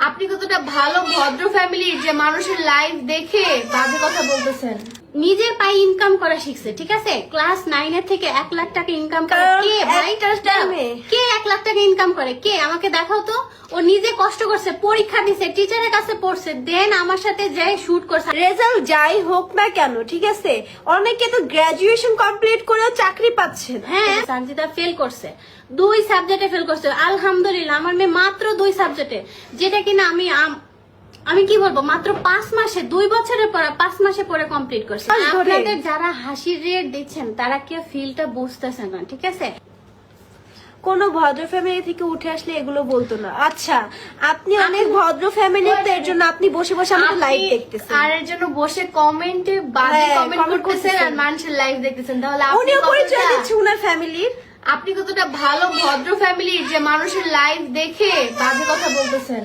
আপনি কতটা ভালো ভদ্র ফ্যামিলির যে মানুষের লাইফ দেখে বাজে কথা বলতেছেন। নিজের পায়ে ইনকাম করা শিখছে ঠিক আছে? ক্লাস নাইনের থেকে এক লাখ টাকা ইনকাম করে। কে ভাই? কে এক লাখ টাকা ইনকাম করে? কে? আমাকে দেখাও তো। ও নিজে কষ্ট করছে পরীক্ষা দিছে টিচারের কাছে পড়ছে দেন আমার সাথে যাই শুট করছে। রেজাল্ট যাই হোক না কেন ঠিক আছে? অনেকে তো গ্রাজুয়েশন কমপ্লিট করেও চাকরি পাচ্ছে হ্যাঁ। সানজিদা ফেল করছে। দুই সাবজেক্টে ফেল করছে। আলহামদুলিল্লাহ আমার মেয়ে মাত্র দুই সাবজেক্টে যেটা কিনা আমি আম- কি বলব মাত্র পাঁচ মাসে দুই বছরের পর পাঁচ মাসে পরে কমপ্লিট করছে। আপনাদের যারা হাসির রেট দিচ্ছেন তারা কেউ ফিলটা বুঝতেছে না ঠিক আছে? কোনো ভদ্র ফ্যামিলি থেকে উঠে আসলে এগুলো বলতো না। আচ্ছা আপনি অনেক ভদ্র ফ্যামিলির তো এর জন্য আপনি বসে বসে আমাদের লাইভ দেখতেছেন। আর এর জন্য বসে কমেন্টে বাজে হ্যাঁ, কমেন্ট করতেছেন আর মানুষের লাইফ দেখতেছেন। তাহলে আপনি পরিচয় কতটা- দিচ্ছে উনার ফ্যামিলির আপনি কতটা ভালো ভদ্র ফ্যামিলির যে মানুষের লাইফ দেখে বাজে কথা বলতেছেন?